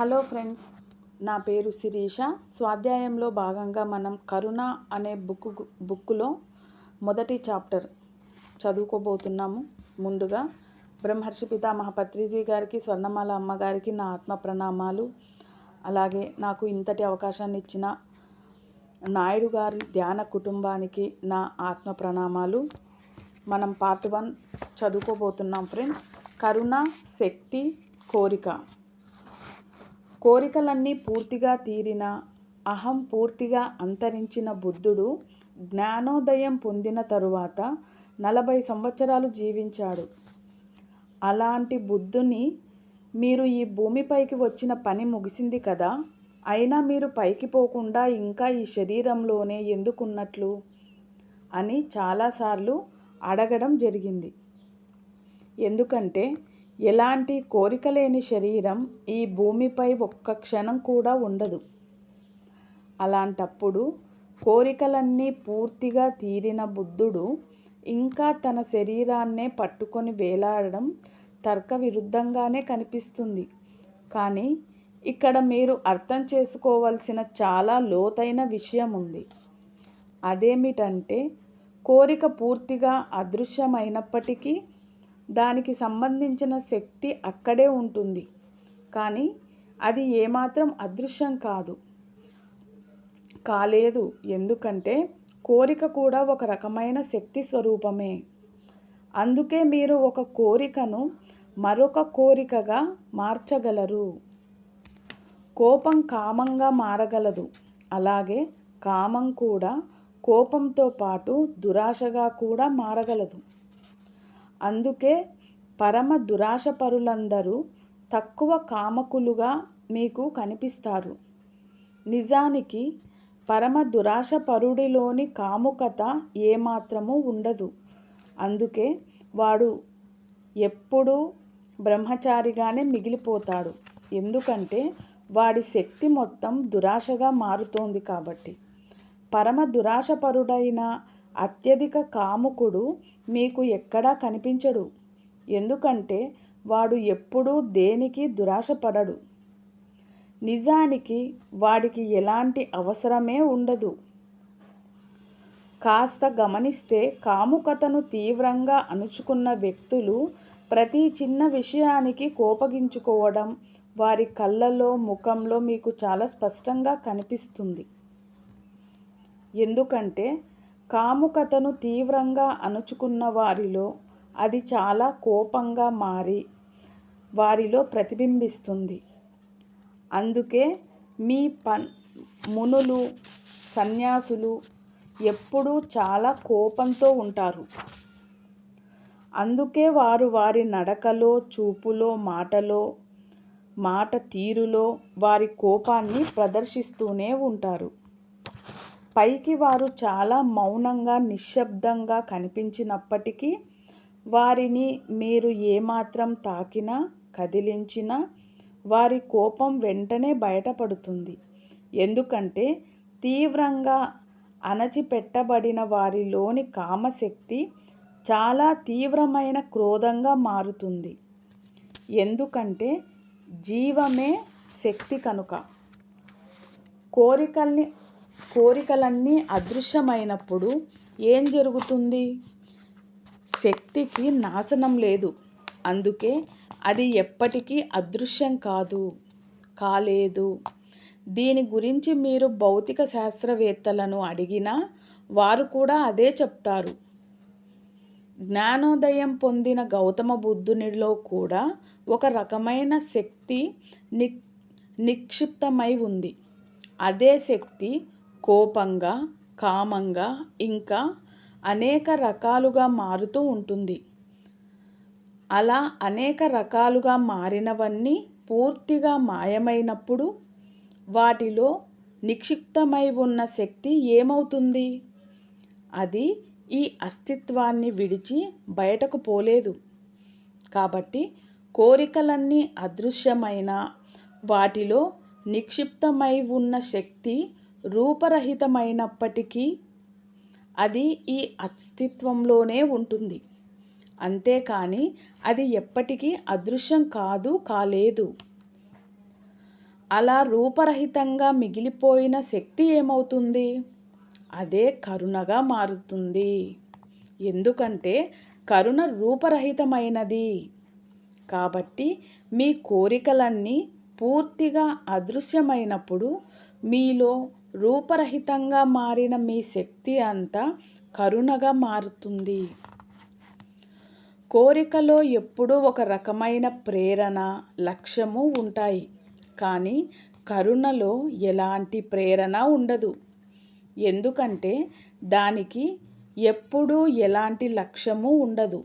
Hello friends నా పేరు శిరీష. స్వాధ్యాయంలో భాగంగా మనం కరుణ అనే బుక్ బుక్కులో మొదటి చాప్టర్ చదువుకోబోతున్నాము. ముందుగా బ్రహ్మర్షి పితామహ పత్రిజీ గారికి స్వర్ణమాల అమ్మగారికి నా ఆత్మ ప్రణామాలు. అలాగే నాకు ఇంతటి అవకాశాన్ని ఇచ్చిన నాయుడు గారి ధ్యాన కుటుంబానికి నా ఆత్మ ప్రణామాలు. మనం పార్ట్ వన్ చదువుకోబోతున్నాం ఫ్రెండ్స్. కరుణ శక్తి కోరిక. కోరికలన్నీ పూర్తిగా తీరిన అహం పూర్తిగా అంతరించిన బుద్ధుడు జ్ఞానోదయం పొందిన తరువాత నలభై సంవత్సరాలు జీవించాడు. అలాంటి బుద్ధుని మీరు ఈ భూమిపైకి వచ్చిన పని ముగిసింది కదా అయినా మీరు పైకి పోకుండా ఇంకా ఈ శరీరంలోనే ఎందుకున్నట్లు? అని చాలాసార్లు అడగడం జరిగింది. ఎందుకంటే ఎలాంటి కోరిక లేని శరీరం ఈ భూమిపై ఒక్క క్షణం కూడా ఉండదు. అలాంటప్పుడు కోరికలన్నీ పూర్తిగా తీరిన బుద్ధుడు ఇంకా తన శరీరాన్నే పట్టుకొని వేలాడడం తర్క విరుద్ధంగానే కనిపిస్తుంది. కానీ ఇక్కడ మీరు అర్థం చేసుకోవలసిన చాలా లోతైన విషయం ఉంది అదేమిటంటే కోరిక పూర్తిగా అదృశ్యమైనప్పటికీ దానికి సంబంధించిన శక్తి అక్కడే ఉంటుంది. కానీ అది ఏమాత్రం అదృశ్యం కాదు. కాలేదు. ఎందుకంటే కోరిక కూడా ఒక రకమైన శక్తి స్వరూపమే. అందుకే మీరు ఒక కోరికను మరొక కోరికగా మార్చగలరు. కోపం కామంగా మారగలదు. అలాగే కామం కూడా కోపంతో పాటు దురాశగా కూడా మారగలదు. అందుకే పరమ దురాశపరులందరూ తక్కువ కామకులుగా మీకు కనిపిస్తారు. నిజానికి పరమ దురాశపరుడిలోని కాముకత ఏమాత్రము ఉండదు. అందుకే వాడు ఎప్పుడూ బ్రహ్మచారిగానే మిగిలిపోతాడు. ఎందుకంటే వాడి శక్తి మొత్తం దురాశగా మారుతోంది కాబట్టి. పరమ దురాశపరుడైన అత్యధిక కాముకుడు మీకు ఎక్కడా కనిపించడు. ఎందుకంటే వాడు ఎప్పుడూ దేనికి దురాశపడడు. నిజానికి వాడికి ఎలాంటి అవసరమే ఉండదు. కాస్త గమనిస్తే కాముకతను తీవ్రంగా అణుచుకున్న వ్యక్తులు ప్రతి చిన్న విషయానికి కోపగించుకోవడం వారి కళ్ళలో ముఖంలో మీకు చాలా స్పష్టంగా కనిపిస్తుంది. ఎందుకంటే కాముకతను తీవ్రంగా అణుచుకున్న వారిలో అది చాలా కోపంగా మారి వారిలో ప్రతిబింబిస్తుంది. అందుకే మీ పన్ మునులు సన్యాసులు ఎప్పుడూ చాలా కోపంతో ఉంటారు. అందుకే వారు వారి నడకలో చూపులో మాటలో మాట తీరులో వారి కోపాన్ని ప్రదర్శిస్తూనే ఉంటారు. పైకి వారు చాలా మౌనంగా నిశ్శబ్దంగా కనిపించినప్పటికీ వారిని మీరు ఏమాత్రం తాకినా కదిలించినా వారి కోపం వెంటనే బయటపడుతుంది. ఎందుకంటే తీవ్రంగా అణచిపెట్టబడిన వారిలోని కామశక్తి చాలా తీవ్రమైన క్రోధంగా మారుతుంది. ఎందుకంటే జీవమే శక్తి కనుక కోరికల్ని కోరికలన్నీ అదృశ్యమైనప్పుడు ఏం జరుగుతుంది? శక్తికి నాశనం లేదు. అందుకే అది ఎప్పటికీ అదృశ్యం కాదు కాలేదు. దీని గురించి మీరు భౌతిక శాస్త్రవేత్తలను అడిగినా వారు కూడా అదే చెప్తారు. జ్ఞానోదయం పొందిన గౌతమ బుద్ధునిలో కూడా ఒక రకమైన శక్తి ని నిక్షిప్తమై ఉంది. అదే శక్తి కోపంగా కామంగా ఇంకా అనేక రకాలుగా మారుతూ ఉంటుంది. అలా అనేక రకాలుగా మారినవన్నీ పూర్తిగా మాయమైనప్పుడు వాటిలో నిక్షిప్తమై ఉన్న శక్తి ఏమవుతుంది? అది ఈ అస్తిత్వాన్ని విడిచి బయటకు పోలేదు. కాబట్టి కోరికలన్నీ అదృశ్యమైన వాటిలో నిక్షిప్తమై ఉన్న శక్తి రూపరహితమైనప్పటికీ అది ఈ అస్తిత్వంలోనే ఉంటుంది. అంతేకాని అది ఎప్పటికీ అదృశ్యం కాదు కాలేదు. అలా రూపరహితంగా మిగిలిపోయిన శక్తి ఏమవుతుంది? అదే కరుణగా మారుతుంది. ఎందుకంటే కరుణ రూపరహితమైనది. కాబట్టి మీ కోరికలన్నీ పూర్తిగా అదృశ్యమైనప్పుడు మీలో రూపరహితంగా మారిన మీ శక్తి అంతా కరుణగా మారుతుంది. కోరికలో ఎప్పుడూ ఒక రకమైన ప్రేరణ లక్ష్యము ఉంటాయి. కానీ కరుణలో ఎలాంటి ప్రేరణ ఉండదు. ఎందుకంటే దానికి ఎప్పుడూ ఎలాంటి లక్ష్యము ఉండదు.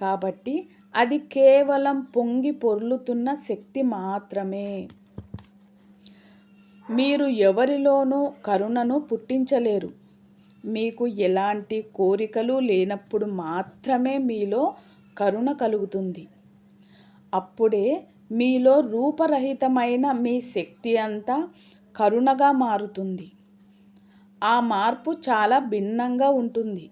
కాబట్టి అది కేవలం పొంగి పొర్లుతున్న శక్తి మాత్రమే. మీరు ఎవరిలోనూ కరుణను పుట్టించలేరు. మీకు ఎలాంటి కోరికలు లేనప్పుడు మాత్రమే మీలో కరుణ కలుగుతుంది. అప్పుడే మీలో రూపరహితమైన మీ శక్తి అంతా కరుణగా మారుతుంది. ఆ మార్పు చాలా భిన్నంగా ఉంటుంది.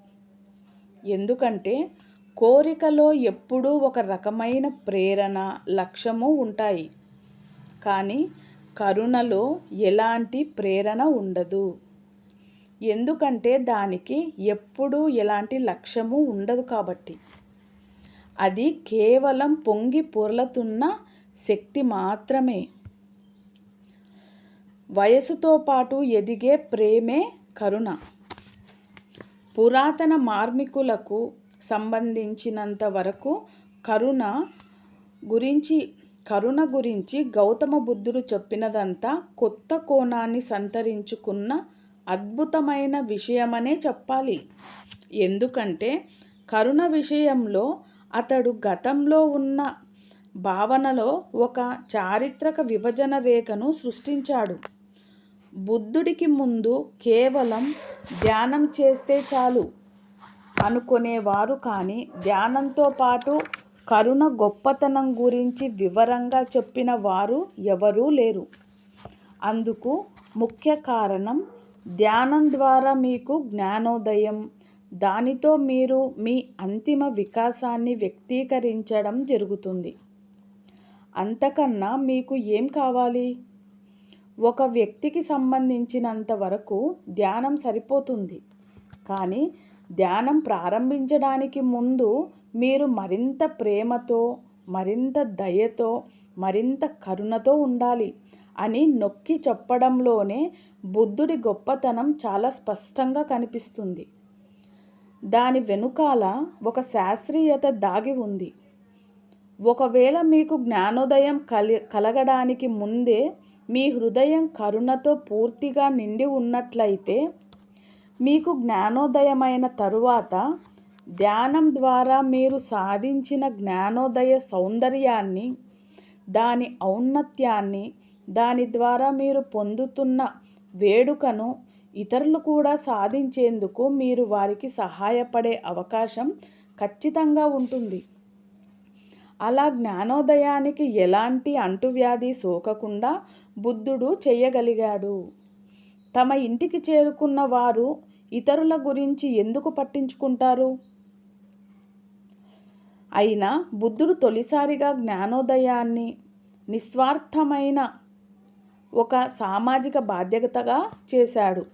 ఎందుకంటే కోరికలో ఎప్పుడూ ఒక రకమైన ప్రేరణ లక్ష్యము ఉంటాయి. కానీ కరుణలో ఎలాంటి ప్రేరణ ఉండదు. ఎందుకంటే దానికి ఎప్పుడూ ఎలాంటి లక్ష్యము ఉండదు కాబట్టి. అది కేవలం పొంగి పొర్లతున్న శక్తి మాత్రమే. వయసుతో పాటు ఎదిగే ప్రేమే కరుణ. పురాతన మార్మికులకు సంబంధించినంత వరకు కరుణ గురించి కరుణ గురించి గౌతమ బుద్ధుడు చెప్పినదంతా కొత్త కోణాన్ని సంతరించుకున్న అద్భుతమైన విషయమనే చెప్పాలి. ఎందుకంటే కరుణ విషయంలో అతడు గతంలో ఉన్న భావనలో ఒక చారిత్రక విభజన రేఖను సృష్టించాడు. బుద్ధుడికి ముందు కేవలం ధ్యానం చేస్తే చాలు అనుకునేవారు కానీ ధ్యానంతో పాటు కరుణ గొప్పతనం గురించి వివరంగా చెప్పిన వారు ఎవరూ లేరు. అందుకు ముఖ్య కారణం ధ్యానం ద్వారా మీకు జ్ఞానోదయం. దానితో మీరు మీ అంతిమ వికాసాన్ని వ్యక్తీకరించడం జరుగుతుంది. అంతకన్నా మీకు ఏం కావాలి? ఒక వ్యక్తికి సంబంధించినంత వరకు ధ్యానం సరిపోతుంది. కానీ ధ్యానం ప్రారంభించడానికి ముందు మీరు మరింత ప్రేమతో మరింత దయతో మరింత కరుణతో ఉండాలి అని నొక్కి చెప్పడంలోనే బుద్ధుడి గొప్పతనం చాలా స్పష్టంగా కనిపిస్తుంది. దాని వెనుకాల ఒక శాస్త్రీయత దాగి ఉంది. ఒకవేళ మీకు జ్ఞానోదయం కలి కలగడానికి ముందే మీ హృదయం కరుణతో పూర్తిగా నిండి ఉన్నట్లయితే మీకు జ్ఞానోదయమైన తరువాత ధ్యానం ద్వారా మీరు సాధించిన జ్ఞానోదయ సౌందర్యాన్ని దాని ఔన్నత్యాన్ని దాని ద్వారా మీరు పొందుతున్న వేడుకను ఇతరులు కూడా సాధించేందుకు మీరు వారికి సహాయపడే అవకాశం ఖచ్చితంగా ఉంటుంది. అలా జ్ఞానోదయానికి ఎలాంటి అంటువ్యాధి సోకకుండా బుద్ధుడు చేయగలిగాడు. తమ ఇంటికి చేరుకున్న వారు ఇతరుల గురించి ఎందుకు పట్టించుకుంటారు? అయినా బుద్ధుడు తొలిసారిగా జ్ఞానోదయాన్ని నిస్వార్థమైన ఒక సామాజిక బాధ్యతగా చేశాడు.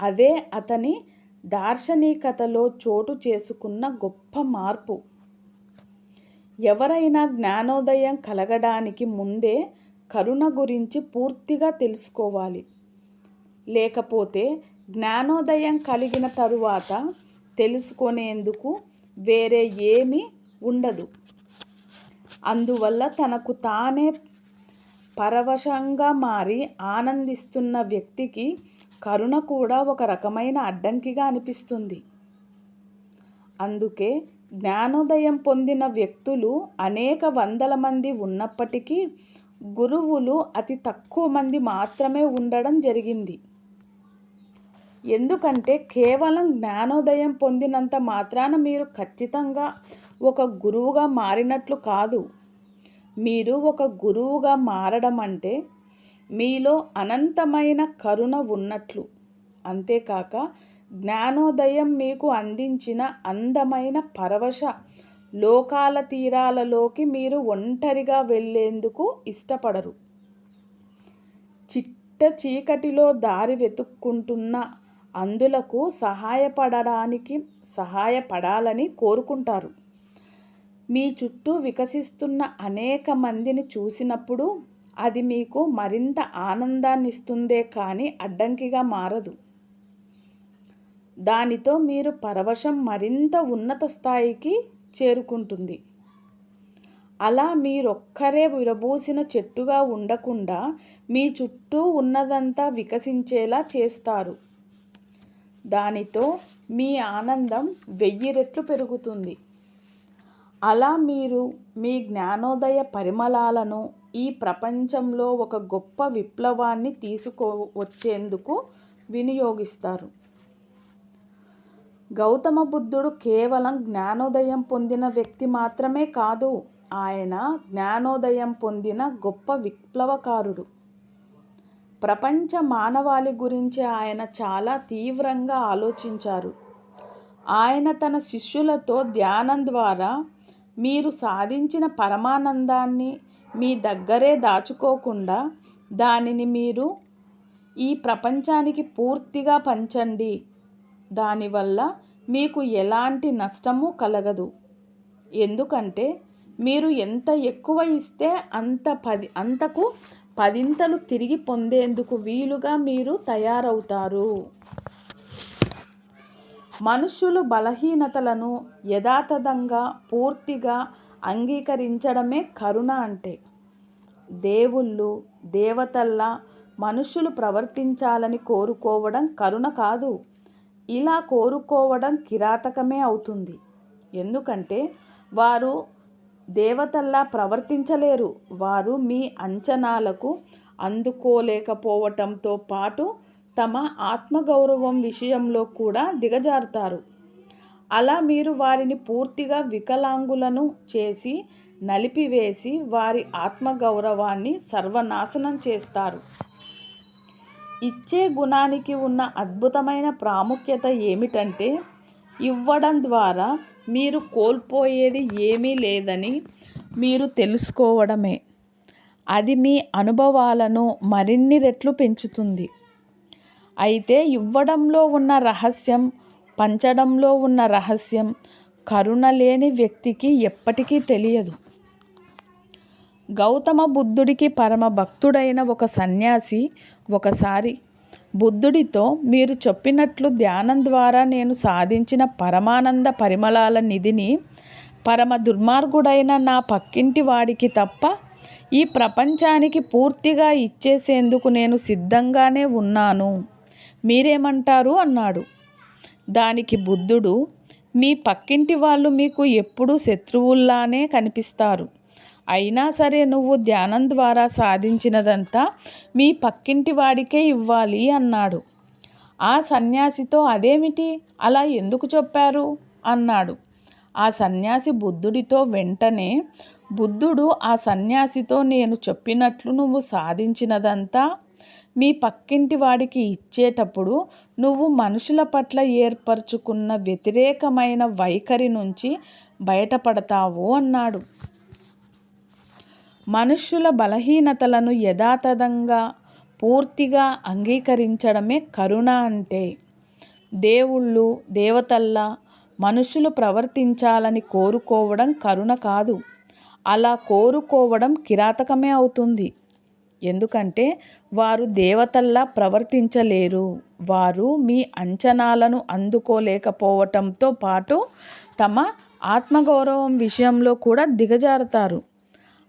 అదే అతని దార్శనికతలో చోటు చేసుకున్న గొప్ప మార్పు. ఎవరైనా జ్ఞానోదయం కలగడానికి ముందే కరుణ గురించి పూర్తిగా తెలుసుకోవాలి. లేకపోతే జ్ఞానోదయం కలిగిన తరువాత తెలుసుకునేందుకు వేరే ఏమీ ఉండదు. అందువల్ల తనకు తానే పరవశంగా మారి ఆనందిస్తున్న వ్యక్తికి కరుణ కూడా ఒక రకమైన అడ్డంకిగా అనిపిస్తుంది. అందుకే జ్ఞానోదయం పొందిన వ్యక్తులు అనేక వందల మంది ఉన్నప్పటికీ గురువులు అతి తక్కువ మంది మాత్రమే ఉండడం జరిగింది. ఎందుకంటే కేవలం జ్ఞానోదయం పొందినంత మాత్రాన మీరు ఖచ్చితంగా ఒక గురువుగా మారినట్లు కాదు. మీరు ఒక గురువుగా మారడం అంటే మీలో అనంతమైన కరుణ ఉన్నట్లు. అంతేకాక జ్ఞానోదయం మీకు అందించిన అందమైన పరవశ లోకాల తీరాలలోకి మీరు ఒంటరిగా వెళ్ళేందుకు ఇష్టపడరు. చిట్ట చీకటిలో దారి వెతుక్కుంటున్న అందులకు సహాయపడడానికి సహాయపడాలని కోరుకుంటారు. మీ చుట్టూ వికసిస్తున్న అనేక మందిని చూసినప్పుడు అది మీకు మరింత ఆనందాన్ని ఇస్తుందే కానీ అడ్డంకిగా మారదు. దానితో మీరు పరవశం మరింత ఉన్నత స్థాయికి చేరుకుంటుంది. అలా మీరొక్కరే విరబూసిన చెట్టుగా ఉండకుండా మీ చుట్టూ ఉన్నదంతా వికసించేలా చేస్తారు. దానితో మీ ఆనందం వెయ్యి రెట్లు పెరుగుతుంది. అలా మీరు మీ జ్ఞానోదయ పరిమళాలను ఈ ప్రపంచంలో ఒక గొప్ప విప్లవాన్ని తీసుకో వచ్చేందుకు వినియోగిస్తారు. గౌతమ బుద్ధుడు కేవలం జ్ఞానోదయం పొందిన వ్యక్తి మాత్రమే కాదు ఆయన జ్ఞానోదయం పొందిన గొప్ప విప్లవకారుడు. ప్రపంచ మానవాళి గురించి ఆయన చాలా తీవ్రంగా ఆలోచించారు. ఆయన తన శిష్యులతో ధ్యానం ద్వారా మీరు సాధించిన పరమానందాన్ని మీ దగ్గరే దాచుకోకుండా దానిని మీరు ఈ ప్రపంచానికి పూర్తిగా పంచండి. దానివల్ల మీకు ఎలాంటి నష్టము కలగదు. ఎందుకంటే మీరు ఎంత ఎక్కువ ఇస్తే అంత పది అంతకు పదింతలు తిరిగి పొందేందుకు వీలుగా మీరు తయారవుతారు. మనుషులు బలహీనతలను యథాతథంగా పూర్తిగా అంగీకరించడమే కరుణ అంటే. దేవుళ్ళు దేవతల్లా మనుషులు ప్రవర్తించాలని కోరుకోవడం కరుణ కాదు. ఇలా కోరుకోవడం కిరాతకమే అవుతుంది. ఎందుకంటే వారు దేవతల్లా ప్రవర్తించలేరు. వారు మీ అంచనాలకు అందుకోలేకపోవటంతో పాటు తమ ఆత్మగౌరవం విషయంలో కూడా దిగజారుతారు. అలా మీరు వారిని పూర్తిగా వికలాంగులను చేసి నలిపివేసి వారి ఆత్మగౌరవాన్ని సర్వనాశనం చేస్తారు. ఇచ్చే గుణానికి ఉన్న అద్భుతమైన ప్రాముఖ్యత ఏమిటంటే ఇవ్వడం ద్వారా మీరు కోల్పోయేది ఏమీ లేదని మీరు తెలుసుకోవడమే. అది మీ అనుభవాలను మరిన్ని రెట్లు పెంచుతుంది. అయితే ఇవ్వడంలో ఉన్న రహస్యం పంచడంలో ఉన్న రహస్యం కరుణ లేని వ్యక్తికి ఎప్పటికీ తెలియదు. గౌతమ బుద్ధుడికి పరమ భక్తుడైన ఒక సన్యాసి ఒకసారి బుద్ధుడితో మీరు చెప్పినట్లు ధ్యానం ద్వారా నేను సాధించిన పరమానంద పరిమళాల నిధిని పరమ దుర్మార్గుడైన నా పక్కింటి వాడికి తప్ప ఈ ప్రపంచానికి పూర్తిగా ఇచ్చేసేందుకు నేను సిద్ధంగానే ఉన్నాను. మీరేమంటారు? అన్నాడు. దానికి బుద్ధుడు మీ పక్కింటి వాళ్ళు మీకు ఎప్పుడూ శత్రువుల్లానే కనిపిస్తారు. అయినా సరే నువ్వు ధ్యానం ద్వారా సాధించినదంతా మీ పక్కింటి వాడికే ఇవ్వాలి అన్నాడు. ఆ సన్యాసితో అదేమిటి? అలా ఎందుకు చెప్పారు? అన్నాడు. ఆ సన్యాసి బుద్ధుడితో వెంటనే బుద్ధుడు ఆ సన్యాసితో నేను చెప్పినట్లు నువ్వు సాధించినదంతా మీ పక్కింటి వాడికి ఇచ్చేటప్పుడు నువ్వు మనుషుల పట్ల ఏర్పరచుకున్న వ్యతిరేకమైన వైఖరి నుంచి బయటపడతావు అన్నాడు. మనుష్యుల బలహీనతలను యథాతథంగా పూర్తిగా అంగీకరించడమే కరుణ అంటే. దేవుళ్ళు దేవతల్లా మనుషులు ప్రవర్తించాలని కోరుకోవడం కరుణ కాదు. అలా కోరుకోవడం కిరాతకమే అవుతుంది. ఎందుకంటే వారు దేవతల్లా ప్రవర్తించలేరు. వారు మీ అంచనాలను అందుకోలేకపోవటంతో పాటు తమ ఆత్మగౌరవం విషయంలో కూడా దిగజారుతారు.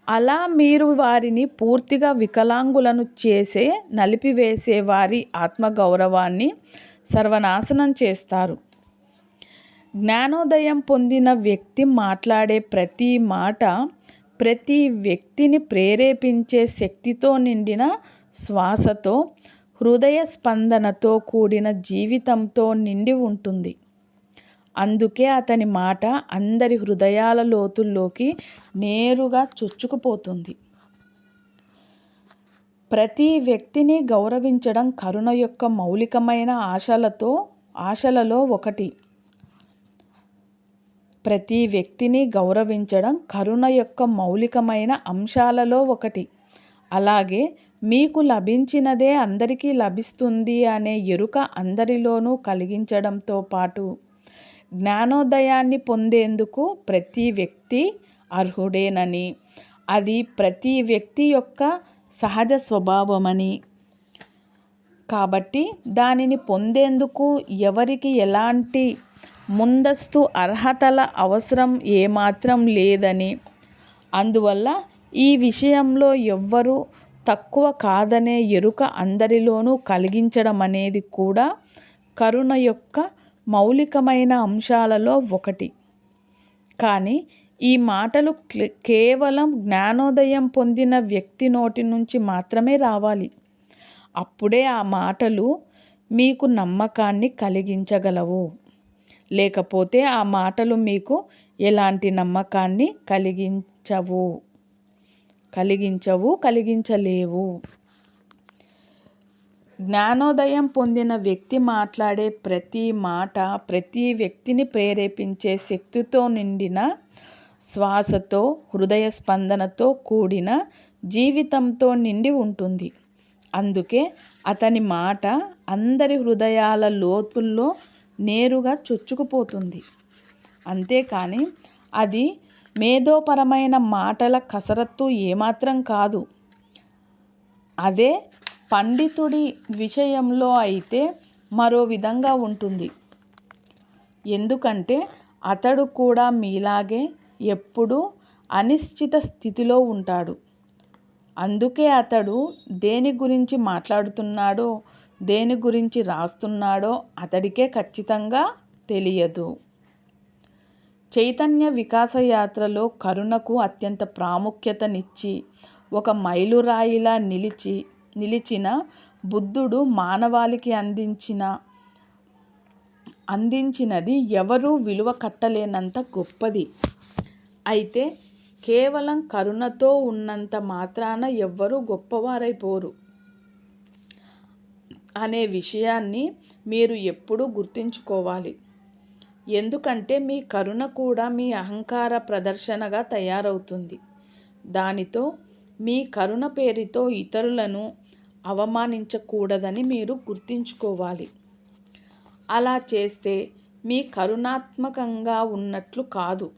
అలా మీరు వారిని పూర్తిగా వికలాంగులను చేసే నలిపివేసే వారి ఆత్మగౌరవాన్ని సర్వనాశనం చేస్తారు. జ్ఞానోదయం పొందిన వ్యక్తి మాట్లాడే ప్రతి మాట ప్రతి వ్యక్తిని ప్రేరేపించే శక్తితో నిండిన శ్వాసతో హృదయ స్పందనతో కూడిన జీవితంతో నిండి ఉంటుంది. అందుకే అతని మాట అందరి హృదయాల లోతుల్లోకి నేరుగా చొచ్చుకుపోతుంది. ప్రతి వ్యక్తిని గౌరవించడం కరుణ యొక్క మౌలికమైన ఆశలతో ఆశలలో ఒకటి. ప్రతి వ్యక్తిని గౌరవించడం కరుణ యొక్క మౌలికమైన అంశాలలో ఒకటి. అలాగే మీకు లభించినదే అందరికీ లభిస్తుంది అనే ఎరుక అందరిలోనూ కలిగించడంతో పాటు జ్ఞానోదయాన్ని పొందేందుకు ప్రతి వ్యక్తి అర్హుడేనని అది ప్రతి వ్యక్తి యొక్క సహజ స్వభావమని. కాబట్టి దానిని పొందేందుకు ఎవరికి ఎలాంటి ముందస్తు అర్హతల అవసరం ఏమాత్రం లేదని. అందువల్ల ఈ విషయంలో ఎవ్వరూ తక్కువ కాదనే ఎరుక అందరిలోనూ కలిగించడం అనేది కూడా కరుణ యొక్క మౌలికమైన అంశాలలో ఒకటి. కానీ ఈ మాటలు కేవలం జ్ఞానోదయం పొందిన వ్యక్తి నోటి నుంచి మాత్రమే రావాలి. అప్పుడే ఆ మాటలు మీకు నమ్మకాన్ని కలిగించగలవు. లేకపోతే ఆ మాటలు మీకు ఎలాంటి నమ్మకాన్ని కలిగించవు. కలిగించవు కలిగించలేవు. జ్ఞానోదయం పొందిన వ్యక్తి మాట్లాడే ప్రతి మాట ప్రతి వ్యక్తిని ప్రేరేపించే శక్తితో నిండిన శ్వాసతో హృదయ స్పందనతో కూడిన జీవితంతో నిండి ఉంటుంది. అందుకే అతని మాట అందరి హృదయాల లోతుల్లో నేరుగా చొచ్చుకుపోతుంది. అంతేకాని అది మేధోపరమైన మాటల కసరత్తు ఏమాత్రం కాదు. అదే పండితుడి విషయంలో అయితే మరో విధంగా ఉంటుంది. ఎందుకంటే అతడు కూడా మీలాగే ఎప్పుడూ అనిశ్చిత స్థితిలో ఉంటాడు. అందుకే అతడు దేని గురించి మాట్లాడుతున్నాడో దేని గురించి రాస్తున్నాడో అతడికే ఖచ్చితంగా తెలియదు. చైతన్య వికాస యాత్రలో కరుణకు అత్యంత ప్రాముఖ్యతనిచ్చి ఒక మైలురాయిలా నిలిచి నిలిచిన బుద్ధుడు మానవాళికి అందించిన అందించినది ఎవరూ విలువ కట్టలేనంత గొప్పది. అయితే కేవలం కరుణతో ఉన్నంత మాత్రాన ఎవ్వరూ గొప్పవారైపోరు. అనే విషయాన్ని మీరు ఎప్పుడూ గుర్తుంచుకోవాలి. ఎందుకంటే మీ కరుణ కూడా మీ అహంకార ప్రదర్శనగా తయారవుతుంది. దానితో మీ కరుణ పేరుతో ఇతరులను అవమానించకూడదని మీరు గుర్తుంచుకోవాలి. అలా చేస్తే మీ కరుణాత్మకంగా ఉన్నట్లు కాదు.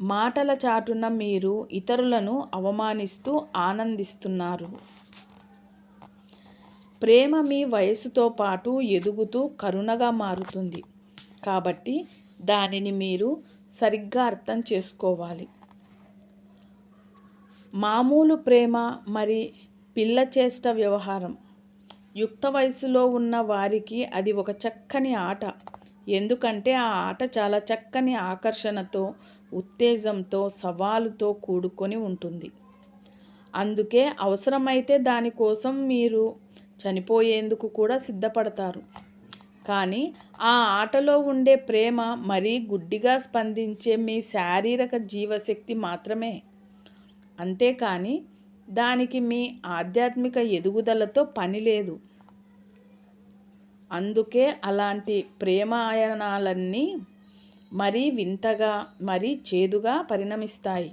మాటల చాటున మీరు ఇతరులను అవమానిస్తూ ఆనందిస్తున్నారు. ప్రేమ మీ వయసుతో పాటు ఎదుగుతూ కరుణగా మారుతుంది. కాబట్టి దానిని మీరు సరిగ్గా అర్థం చేసుకోవాలి. మామూలు ప్రేమ మరి పిల్ల చేష్ట వ్యవహారం. యుక్త వయసులో ఉన్న వారికి అది ఒక చక్కని ఆట. ఎందుకంటే ఆ ఆట చాలా చక్కని ఆకర్షణతో ఉత్తేజంతో సవాలుతో కూడుకొని ఉంటుంది. అందుకే అవసరమైతే దానికోసం మీరు చనిపోయేందుకు కూడా సిద్ధపడతారు. కానీ ఆ ఆటలో ఉండే ప్రేమ మరీ గుడ్డిగా స్పందించే మీ శారీరక జీవశక్తి మాత్రమే. అంతేకాని దానికి మీ ఆధ్యాత్మిక ఎదుగుదలతో పని లేదు. అందుకే అలాంటి ప్రేమాయనాలన్నీ మరీ వింతగా మరీ చేదుగా పరిణమిస్తాయి.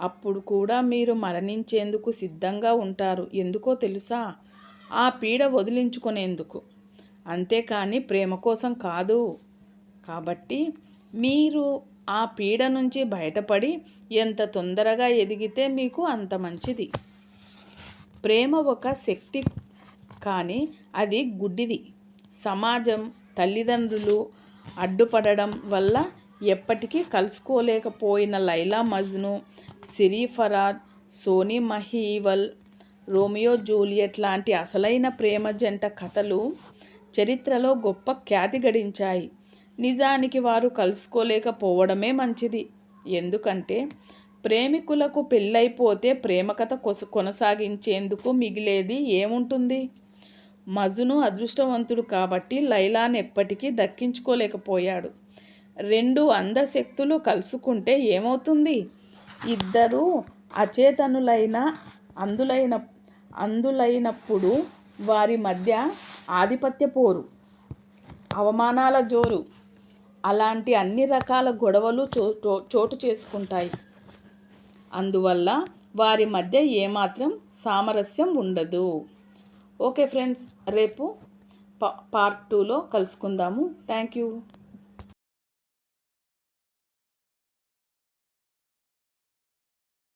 అప్పుడు కూడా మీరు మరణించేందుకు సిద్ధంగా ఉంటారు. ఎందుకో తెలుసా? ఆ పీడ వదిలించుకునేందుకు. అంతేకాని ప్రేమ కోసం కాదు. కాబట్టి మీరు ఆ పీడ నుంచి బయటపడి ఎంత తొందరగా ఎదిగితే మీకు అంత మంచిది. ప్రేమ ఒక శక్తి కానీ అది గుడ్డిది. సమాజం తల్లిదండ్రులు అడ్డుపడడం వల్ల ఎప్పటికీ కలుసుకోలేకపోయిన లైలా మజ్ను సిరీ ఫరాద్ సోనీ మహీవల్ రోమియో జూలియట్ లాంటి అసలైన ప్రేమ జంట కథలు చరిత్రలో గొప్ప ఖ్యాతి గడించాయి. నిజానికి వారు కలుసుకోలేకపోవడమే మంచిది. ఎందుకంటే ప్రేమికులకు పెళ్ళైపోతే ప్రేమ కథ కొస కొనసాగించేందుకు మిగిలేది ఏముంటుంది? మజును అదృష్టవంతుడు కాబట్టి లైలాన్ ఎప్పటికీ దక్కించుకోలేకపోయాడు. రెండు అందశక్తులు కలుసుకుంటే ఏమవుతుంది? ఇద్దరు అచేతనులైన అందులైన అందులైనప్పుడు వారి మధ్య ఆధిపత్య పోరు అవమానాల జోరు. అలాంటి అన్ని రకాల గొడవలు చో చోటు చేసుకుంటాయి. అందువల్ల వారి మధ్య ఏమాత్రం సామరస్యం ఉండదు. ఓకే ఫ్రెండ్స్ రేపు పార్ట్ టూలో కలుసుకుందాము. Thank you.